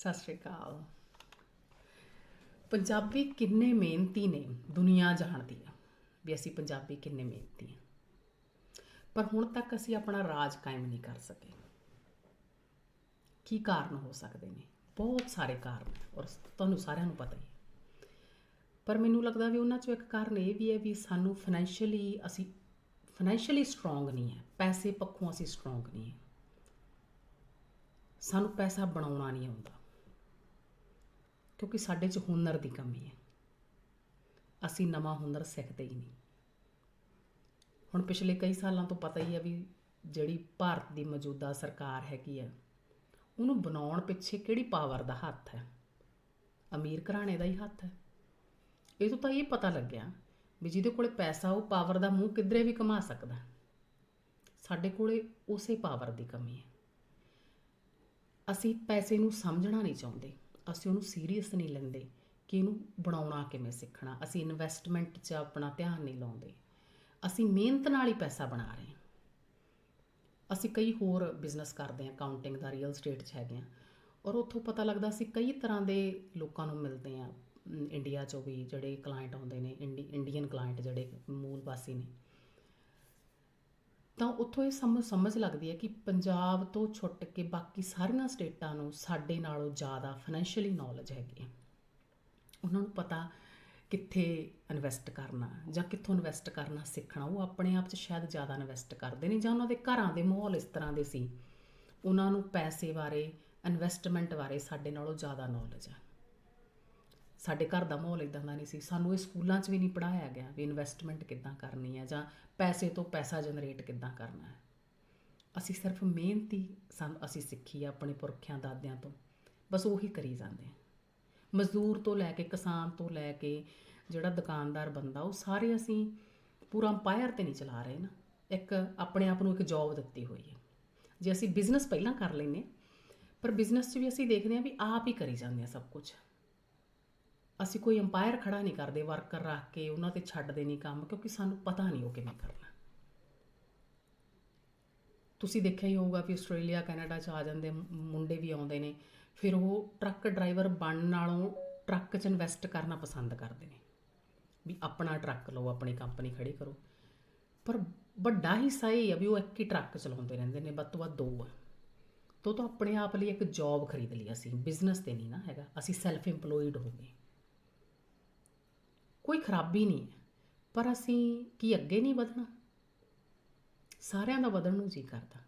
ਸਤਿ ਸ਼੍ਰੀ ਅਕਾਲ। ਪੰਜਾਬੀ ਕਿੰਨੇ ਮਿਹਨਤੀ ਨੇ ਦੁਨੀਆ ਜਾਣਦੀ ਆ ਵੀ ਅਸੀਂ ਪੰਜਾਬੀ ਕਿੰਨੇ ਮਿਹਨਤੀ ਆ। ਪਰ ਹੁਣ ਤੱਕ ਅਸੀਂ ਆਪਣਾ ਰਾਜ ਕਾਇਮ ਨਹੀਂ ਕਰ ਸਕੇ। ਕੀ ਕਾਰਨ ਹੋ ਸਕਦੇ ਨੇ? ਬਹੁਤ ਸਾਰੇ ਕਾਰਨ ਔਰ ਤੁਹਾਨੂੰ ਸਾਰਿਆਂ ਨੂੰ ਪਤਾ ਹੀ ਹੈ। ਪਰ ਮੈਨੂੰ ਲੱਗਦਾ ਵੀ ਉਹਨਾਂ ਚੋਂ ਇੱਕ ਕਾਰਨ ਇਹ ਵੀ ਹੈ ਵੀ ਸਾਨੂੰ ਫਾਈਨੈਂਸ਼ੀਅਲੀ ਅਸੀਂ ਫਾਈਨੈਂਸ਼ੀਅਲੀ ਸਟਰੋਂਗ ਨਹੀਂ ਹੈ, ਪੈਸੇ ਪੱਖੋਂ ਅਸੀਂ ਸਟਰੋਂਗ ਨਹੀਂ ਹੈ। ਸਾਨੂੰ ਪੈਸਾ ਬਣਾਉਣਾ ਨਹੀਂ ਆਉਂਦਾ। ਕਿਉਂਕਿ ਸਾਡੇ 'ਚ ਹੁਨਰ ਦੀ ਕਮੀ ਹੈ। ਅਸੀਂ ਨਵਾਂ ਹੁਨਰ ਸਿੱਖਦੇ ਹੀ ਨਹੀਂ। ਹੁਣ ਪਿਛਲੇ ਕਈ ਸਾਲਾਂ ਤੋਂ ਪਤਾ ਹੀ ਹੈ ਵੀ ਜਿਹੜੀ ਭਾਰਤ ਦੀ ਮੌਜੂਦਾ ਸਰਕਾਰ ਹੈਗੀ ਹੈ, ਉਹਨੂੰ ਬਣਾਉਣ ਪਿੱਛੇ ਕਿਹੜੀ ਪਾਵਰ ਦਾ ਹੱਥ ਹੈ? ਅਮੀਰ ਘਰਾਣੇ ਦਾ ਹੀ ਹੱਥ ਹੈ। ਇਹ ਤੋਂ ਤਾਂ ਇਹ ਪਤਾ ਲੱਗਿਆ ਵੀ ਜਿਹਦੇ ਕੋਲੇ ਪੈਸਾ, ਉਹ ਪਾਵਰ ਦਾ ਮੂੰਹ ਕਿਧਰੇ ਵੀ ਕਮਾ ਸਕਦਾ ਸਾਡੇ ਕੋਲੇ ਉਸੇ ਪਾਵਰ ਦੀ ਕਮੀ ਹੈ। ਅਸੀਂ ਪੈਸੇ ਨੂੰ ਸਮਝਣਾ ਨਹੀਂ ਚਾਹੁੰਦੇ। ਅਸੀਂ ਉਹਨੂੰ ਸੀਰੀਅਸ ਨਹੀਂ ਲੈਂਦੇ ਕਿ ਇਹਨੂੰ ਬਣਾਉਣਾ ਕਿਵੇਂ ਸਿੱਖਣਾ। ਅਸੀਂ ਇਨਵੈਸਟਮੈਂਟ 'ਚ ਆਪਣਾ ਧਿਆਨ ਨਹੀਂ ਲਾਉਂਦੇ। ਅਸੀਂ ਮਿਹਨਤ ਨਾਲ ਹੀ ਪੈਸਾ ਬਣਾ ਰਹੇ ਹਾਂ। ਅਸੀਂ ਕਈ ਹੋਰ ਬਿਜ਼ਨਸ ਕਰਦੇ ਹਾਂ ਕਾਊਂਟਿੰਗ ਦਾ ਰੀਅਲ ਸਟੇਟ 'ਚ ਹੈਗੇ ਹਾਂ। ਔਰ ਉੱਥੋਂ ਪਤਾ ਲੱਗਦਾ ਅਸੀਂ ਕਈ ਤਰ੍ਹਾਂ ਦੇ ਲੋਕਾਂ ਨੂੰ ਮਿਲਦੇ ਹਾਂ। ਇੰਡੀਆ 'ਚੋਂ ਵੀ ਜਿਹੜੇ ਕਲਾਇੰਟ ਆਉਂਦੇ ਨੇ ਇੰਡੀ ਇੰਡੀਅਨ ਕਲਾਇੰਟ ਜਿਹੜੇ ਮੂਲ ਵਾਸੀ ਨੇ। ਤਾਂ ਉੱਥੋਂ ਇਹ ਸਮਝ ਸਮਝ ਲੱਗਦੀ ਹੈ ਕਿ ਪੰਜਾਬ ਤੋਂ ਛੁੱਟ ਕੇ ਬਾਕੀ ਸਾਰੀਆਂ ਸਟੇਟਾਂ ਨੂੰ ਸਾਡੇ ਨਾਲੋਂ ਜ਼ਿਆਦਾ ਫਾਈਨੈਂਸ਼ੀਅਲੀ ਨੌਲੇਜ ਹੈਗੀ ਹੈ। ਉਹਨਾਂ ਨੂੰ ਪਤਾ ਕਿੱਥੇ ਇਨਵੈਸਟ ਕਰਨਾ ਜਾਂ ਕਿੱਥੋਂ ਇਨਵੈਸਟ ਕਰਨਾ ਸਿੱਖਣਾ, ਉਹ ਆਪਣੇ ਆਪ 'ਚ ਸ਼ਾਇਦ ਜ਼ਿਆਦਾ ਇਨਵੈਸਟ ਕਰਦੇ ਨੇ ਜਾਂ ਉਹਨਾਂ ਦੇ ਘਰਾਂ ਦੇ ਮਾਹੌਲ ਇਸ ਤਰ੍ਹਾਂ ਦੇ ਸੀ। ਉਹਨਾਂ ਨੂੰ ਪੈਸੇ ਬਾਰੇ ਇਨਵੈਸਟਮੈਂਟ ਬਾਰੇ ਸਾਡੇ ਨਾਲੋਂ ਜ਼ਿਆਦਾ ਨੌਲੇਜ ਹੈ। ਸਾਡੇ ਘਰ ਦਾ ਮਾਹੌਲ ਇਦਾਂ ਦਾ ਨਹੀਂ ਸੀ। ਸਾਨੂੰ ਇਹ ਸਕੂਲਾਂ 'ਚ ਵੀ ਨਹੀਂ ਪੜਾਇਆ ਗਿਆ ਵੀ ਇਨਵੈਸਟਮੈਂਟ ਕਿੱਦਾਂ ਕਰਨੀ ਹੈ ਜਾਂ ਪੈਸੇ ਤੋਂ ਪੈਸਾ ਜਨਰੇਟ ਕਿੱਦਾਂ ਕਰਨਾ ਹੈ। ਅਸੀਂ ਸਿਰਫ ਮਿਹਨਤੀ ਸਾਨੂੰ, ਅਸੀਂ ਸਿੱਖੀ ਆ ਆਪਣੇ ਪੁਰਖਿਆਂ ਦਾਦਿਆਂ ਤੋਂ। ਬਸ ਉਹੀ ਕਰੀ ਜਾਂਦੇ ਹਾਂ ਮਜ਼ਦੂਰ ਤੋਂ ਲੈ ਕੇ, ਕਿਸਾਨ ਤੋਂ ਲੈ ਕੇ ਜਿਹੜਾ ਦੁਕਾਨਦਾਰ ਬੰਦਾ, ਉਹ ਸਾਰੇ ਅਸੀਂ ਪੂਰਾ ਅੰਪਾਇਰ ਤੇ ਨਹੀਂ ਚਲਾ ਰਹੇ ਨਾ। ਇੱਕ ਆਪਣੇ ਆਪ ਨੂੰ ਇੱਕ ਜੌਬ ਦਿੱਤੀ ਹੋਈ ਹੈ। ਜੇ ਅਸੀਂ ਬਿਜ਼ਨਸ ਪਹਿਲਾਂ ਕਰ ਲੈਨੇ ਪਰ ਬਿਜ਼ਨਸ 'ਚ ਵੀ ਅਸੀਂ ਦੇਖਦੇ ਹਾਂ ਵੀ ਆਪ ਹੀ ਕਰੀ ਜਾਂਦੇ ਆ ਸਭ ਕੁਝ ਅਸੀਂ ਕੋਈ ਅੰਪਾਇਰ ਖੜਾ ਨਹੀਂ ਕਰਦੇ ਵਰਕਰ ਰੱਖ ਕੇ, ਉਹਨਾਂ ਤੇ ਛੱਡਦੇ ਨਹੀਂ ਕੰਮ, ਕਿਉਂਕਿ ਸਾਨੂੰ ਪਤਾ ਨਹੀਂ ਉਹ ਕਿਵੇਂ ਕਰਨਾ। ਤੁਸੀਂ ਦੇਖਿਆ ਹੀ ਹੋਊਗਾ ਵੀ ਆਸਟ੍ਰੇਲੀਆ, ਕੈਨੇਡਾ ਚ ਆ ਜਾਂਦੇ ਮੁੰਡੇ ਵੀ ਆਉਂਦੇ ਨੇ, ਫਿਰ ਉਹ ਟਰੱਕ ਡਰਾਈਵਰ ਬਣਨ ਨਾਲੋਂ ਟਰੱਕ 'ਚ ਇਨਵੈਸਟ ਕਰਨਾ ਪਸੰਦ ਕਰਦੇ ਨੇ। ਵੀ ਆਪਣਾ ਟਰੱਕ ਲਓ, ਆਪਣੀ ਕੰਪਨੀ ਖੜੀ ਕਰੋ। ਪਰ ਵੱਡਾ ਹਿੱਸਾ ਇਹ ਹੈ ਵੀ ਉਹ ਇੱਕ ਹੀ ਟਰੱਕ ਚਲਾਉਂਦੇ ਰਹਿੰਦੇ ਨੇ, ਵੱਧ ਤੋਂ ਵੱਧ ਦੋ ਆ। ਤੋ ਤਾਂ ਆਪਣੇ ਆਪ ਲਈ ਇੱਕ ਜੌਬ ਖਰੀਦ ਲਈ ਅਸੀਂ ਬਿਜ਼ਨਸ ਤੇ ਨਹੀਂ ਨਾ ਹੈਗਾ, ਅਸੀਂ ਸੈਲਫ EMPLOYED ਹੋ ਗਏ। ਕੋਈ ਖਰਾਬੀ ਨਹੀਂ ਹੈ। ਪਰ ਅਸੀਂ ਕੀ ਅੱਗੇ ਨਹੀਂ ਵਧਣਾ? ਸਾਰਿਆਂ ਦਾ ਵਧਣ ਨੂੰ ਜੀ ਕਰਦਾ।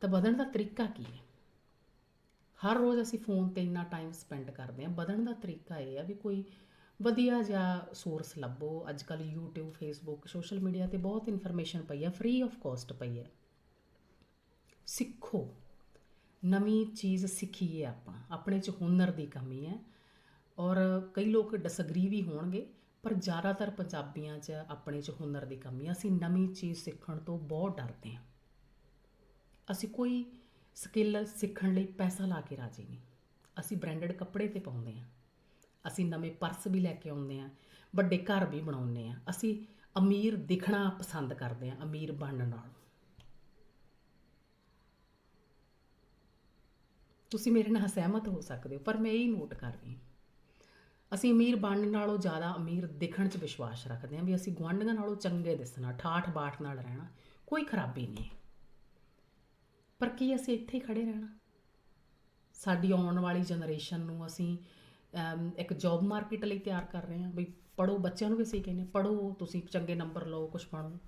ਤਾਂ ਵਧਣ ਦਾ ਤਰੀਕਾ ਕੀ ਹੈ? ਹਰ ਰੋਜ਼ ਅਸੀਂ ਫੋਨ ਤੇ ਇੰਨਾ ਟਾਈਮ ਸਪੈਂਡ ਕਰਦੇ ਹਾਂ। ਵਧਣ ਦਾ ਤਰੀਕਾ ਇਹ ਆ ਵੀ ਕੋਈ ਵਧੀਆ ਜਿਹਾ ਸੋਰਸ ਲੱਭੋ। ਅੱਜ ਕੱਲ YouTube, Facebook ਸੋਸ਼ਲ ਮੀਡੀਆ ਤੇ ਬਹੁਤ ਇਨਫੋਰਮੇਸ਼ਨ ਪਈ ਆ ਫ੍ਰੀ ਆਫ ਕਾਸਟ ਪਈ ਹੈ। ਸਿੱਖੋ। ਨਵੀਂ ਚੀਜ਼ ਸਿੱਖੀਏ ਆਪਾਂ। ਆਪਣੇ 'ਚ ਹੁਨਰ ਦੀ ਕਮੀ ਹੈ। ਔਰ ਕਈ ਲੋਕ ਡਿਸਐਗਰੀ ਵੀ ਹੋਣਗੇ, ਪਰ ਜ਼ਿਆਦਾਤਰ ਪੰਜਾਬੀਆਂ 'ਚ, ਆਪਣੇ 'ਚ ਹੁਨਰ ਦੀ ਕਮੀ ਹੈ ਅਸੀਂ ਨਵੀਂ ਚੀਜ਼ ਸਿੱਖਣ ਤੋਂ ਬਹੁਤ ਡਰਦੇ ਹਾਂ। ਅਸੀਂ ਕੋਈ ਸਕਿੱਲ ਸਿੱਖਣ ਲਈ ਪੈਸਾ ਲਾ ਕੇ ਰਾਜੀ ਨਹੀਂ। ਅਸੀਂ ਬ੍ਰਾਂਡਡ ਕੱਪੜੇ ਤੇ ਪਾਉਂਦੇ ਹਾਂ। ਅਸੀਂ ਨਵੇਂ ਪਰਸ ਵੀ ਲੈ ਕੇ ਆਉਂਦੇ ਹਾਂ। ਵੱਡੇ ਘਰ ਵੀ ਬਣਾਉਂਦੇ ਹਾਂ। ਅਸੀਂ ਅਮੀਰ ਦਿਖਣਾ ਪਸੰਦ ਕਰਦੇ ਹਾਂ, ਅਮੀਰ ਬਣਨ ਨਾਲੋਂ। ਤੁਸੀਂ ਮੇਰੇ ਨਾਲ ਸਹਿਮਤ ਹੋ ਸਕਦੇ ਹੋ, ਪਰ ਮੈਂ ਇਹ ਨੋਟ ਕਰ ਰਹੀ ਹਾਂ। ਅਸੀਂ ਅਮੀਰ ਬਣਨ ਨਾਲੋਂ ਜ਼ਿਆਦਾ ਅਮੀਰ ਦਿਖਣ 'ਚ ਵਿਸ਼ਵਾਸ ਰੱਖਦੇ ਹਾਂ ਵੀ ਅਸੀਂ ਗੁਆਂਢੀਆਂ ਨਾਲੋਂ ਚੰਗੇ ਦਿਸਣਾ, ਠਾਠ ਬਾਠ ਨਾਲ ਰਹਿਣਾ, ਕੋਈ ਖਰਾਬੀ ਨਹੀਂ ਪਰ ਕੀ ਅਸੀਂ ਇੱਥੇ ਹੀ ਖੜੇ ਰਹਿਣਾ? ਸਾਡੀ ਆਉਣ ਵਾਲੀ ਜਨਰੇਸ਼ਨ ਨੂੰ ਅਸੀਂ ਇੱਕ ਜੌਬ ਮਾਰਕੀਟ ਲਈ ਤਿਆਰ ਕਰ ਰਹੇ ਹਾਂ। ਵੀ ਪੜੋ ਬੱਚਿਆਂ ਨੂੰ ਵੀ ਅਸੀਂ ਕਹਿੰਦੇ ਪੜੋ ਤੁਸੀਂ ਚੰਗੇ ਨੰਬਰ ਲਓ ਕੁਝ ਬਣੋ।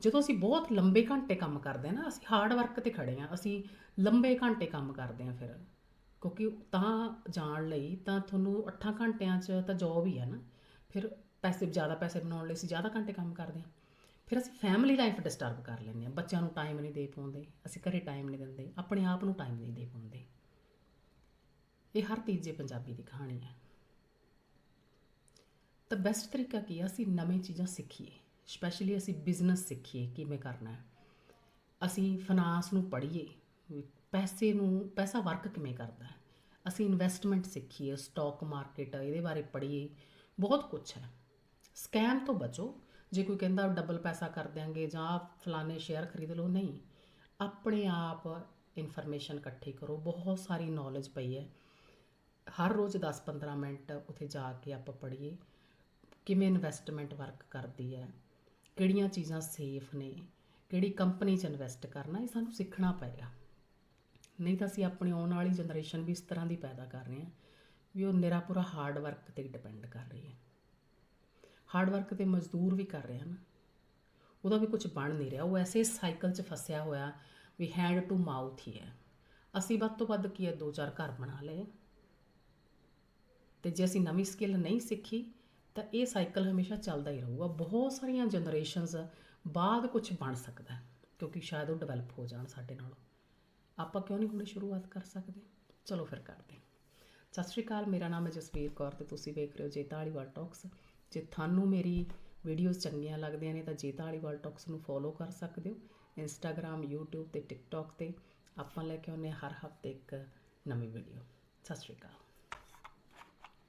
ਜਦੋਂ ਅਸੀਂ ਬਹੁਤ ਲੰਬੇ ਘੰਟੇ ਕੰਮ ਕਰਦੇ ਹਾਂ ਨਾ, ਅਸੀਂ ਹਾਰਡ ਵਰਕ ਤੇ ਖੜੇ ਹਾਂ, ਅਸੀਂ ਲੰਬੇ ਘੰਟੇ ਕੰਮ ਕਰਦੇ ਹਾਂ ਫਿਰ। ਕਿਉਂਕਿ ਤਾਂ ਜਾਣ ਲਈ ਤਾਂ ਤੁਹਾਨੂੰ 8 ਘੰਟਿਆਂ 'ਚ ਤਾਂ ਜੌਬ ਹੀ ਹੈ ਨਾ। ਫਿਰ ਪੈਸੇ, ਜ਼ਿਆਦਾ ਪੈਸੇ ਬਣਾਉਣ ਲਈ ਅਸੀਂ ਜ਼ਿਆਦਾ ਘੰਟੇ ਕੰਮ ਕਰਦੇ ਹਾਂ। ਫਿਰ ਅਸੀਂ ਫੈਮਿਲੀ ਲਾਈਫ ਡਿਸਟਰਬ ਕਰ ਲੈਂਦੇ ਹਾਂ। ਬੱਚਿਆਂ ਨੂੰ ਟਾਈਮ ਨਹੀਂ ਦੇ ਪਾਉਂਦੇ। ਅਸੀਂ ਘਰੇ ਟਾਈਮ ਨਹੀਂ ਦਿੰਦੇ। ਆਪਣੇ ਆਪ ਨੂੰ ਟਾਈਮ ਨਹੀਂ ਦੇ ਪਾਉਂਦੇ। ਇਹ ਹਰ ਤੀਜੇ ਪੰਜਾਬੀ ਦੀ ਕਹਾਣੀ ਹੈ। ਤਾਂ ਬੈਸਟ ਤਰੀਕਾ ਕੀ ਹੈ ਅਸੀਂ ਨਵੀਂ ਚੀਜ਼ਾਂ ਸਿੱਖੀਏ। ਸਪੈਸ਼ਲੀ ਅਸੀਂ ਬਿਜ਼ਨਸ ਸਿੱਖੀਏ ਕਿਵੇਂ ਕਰਨਾ ਹੈ। ਅਸੀਂ ਫਾਈਨਾਂਸ ਨੂੰ ਪੜ੍ਹੀਏ। ਪੈਸੇ ਨੂੰ, ਪੈਸਾ ਵਰਕ ਕਿਵੇਂ ਕਰਦਾ ਹੈ? ਅਸੀਂ ਇਨਵੈਸਟਮੈਂਟ ਸਿੱਖੀਏ ਸਟਾਕ ਮਾਰਕੀਟ ਇਹਦੇ ਬਾਰੇ ਪੜ੍ਹੀਏ, ਬਹੁਤ ਕੁਝ ਹੈ। ਸਕੈਮ ਤੋਂ ਬਚੋ। ਜੇ ਕੋਈ ਕਹਿੰਦਾ ਡਬਲ ਪੈਸਾ ਕਰ ਦਿਆਂਗੇ ਜਾਂ ਆਹ ਫਲਾਣੇ ਸ਼ੇਅਰ ਖਰੀਦ ਲਓ, ਨਹੀਂ। ਆਪਣੇ ਆਪ ਇਨਫੋਰਮੇਸ਼ਨ ਇਕੱਠੀ ਕਰੋ। ਬਹੁਤ ਸਾਰੀ ਨੌਲੇਜ ਪਈ ਹੈ। ਹਰ ਰੋਜ਼ 10-15 ਮਿੰਟ ਉੱਥੇ ਜਾ ਕੇ ਆਪਾਂ ਪੜ੍ਹੀਏ, ਕਿਵੇਂ ਇਨਵੈਸਟਮੈਂਟ ਵਰਕ ਕਰਦੀ ਹੈ, ਕਿਹੜੀਆਂ ਚੀਜ਼ਾਂ ਸੇਫ ਨੇ, ਕਿਹੜੀ ਕੰਪਨੀ 'ਚ ਇਨਵੈਸਟ ਕਰਨਾ, ਇਹ ਸਾਨੂੰ ਸਿੱਖਣਾ ਪਏਗਾ। ਨਹੀਂ ਤਾਂ ਅਸੀਂ ਆਪਣੀ ਆਉਣ ਵਾਲੀ ਜਨਰੇਸ਼ਨ ਵੀ ਇਸ ਤਰ੍ਹਾਂ ਦੀ ਪੈਦਾ ਕਰ ਰਹੇ ਹਾਂ ਵੀ ਉਹ ਨਿਰਾ ਪੂਰਾ ਹਾਰਡ ਵਰਕ ਤੇ ਡਿਪੈਂਡ ਕਰ ਰਹੀ ਹੈ। ਹਾਰਡ ਵਰਕ ਤੇ ਮਜ਼ਦੂਰ ਵੀ ਕਰ ਰਹੇ ਹਨ। ਉਹਦਾ ਵੀ ਕੁਝ ਬਣ ਨਹੀਂ ਰਿਹਾ। ਉਹ ਐਸੇ ਸਾਈਕਲ 'ਚ ਫਸਿਆ ਹੋਇਆ ਵੀ ਹੈਂਡ ਟੂ ਮਾਊਥ ਹੀ ਹੈ। ਅਸੀਂ ਵੱਧ ਤੋਂ ਵੱਧ ਕੀ ਹੈ, ਦੋ ਚਾਰ ਘਰ ਬਣਾ ਲਏ। ਤੇ ਜੇ ਅਸੀਂ ਨਵੀਂ ਸਕਿੱਲ ਨਹੀਂ ਸਿੱਖੀ, ਤਾਂ ਇਹ ਸਾਈਕਲ ਹਮੇਸ਼ਾ ਚੱਲਦਾ ਹੀ ਰਹੂਗਾ। ਬਹੁਤ ਸਾਰੀਆਂ ਜਨਰੇਸ਼ਨਸ ਬਾਅਦ ਕੁਝ ਬਣ ਸਕਦਾ ਕਿਉਂਕਿ ਸ਼ਾਇਦ ਉਹ ਡਿਵੈਲਪ ਹੋ ਜਾਣ ਸਾਡੇ ਨਾਲੋਂ। ਆਪਾਂ ਕਿਉਂ ਨਹੀਂ ਹੁਣੇ ਸ਼ੁਰੂਆਤ ਕਰ ਸਕਦੇ? ਚਲੋ ਫਿਰ ਕਰਦੇ ਹਾਂ। ਸਤਿ ਸ਼੍ਰੀ ਅਕਾਲ, ਮੇਰਾ ਨਾਮ ਹੈ ਜਸਵੀਰ ਕੌਰ ਤੇ ਤੁਸੀਂ ਵੇਖ ਰਹੇ ਹੋ ਜੇਤਾ ਵਾਲੀਵਾਲ ਟਾਕਸ ਜੇ ਤੁਹਾਨੂੰ ਮੇਰੀ ਵੀਡੀਓਜ਼ ਚੰਗੀਆਂ ਲੱਗਦੀਆਂ ਨੇ ਤਾਂ ਜੇਤਾ ਵਾਲੀਵਾਲ ਟਾਕਸ ਨੂੰ ਫੋਲੋ ਕਰ ਸਕਦੇ ਹੋ। ਇੰਸਟਾਗ੍ਰam YouTube ਤੇ TikTok ਤੇ ਆਪਾਂ ਲੈ ਕੇ ਆਉਂਦੇ ਹਾਂ ਹਰ ਹਫ਼ਤੇ ਇੱਕ ਨਵੀਂ ਵੀਡੀਓ ਸਤਿ ਸ਼੍ਰੀ ਅਕਾਲ।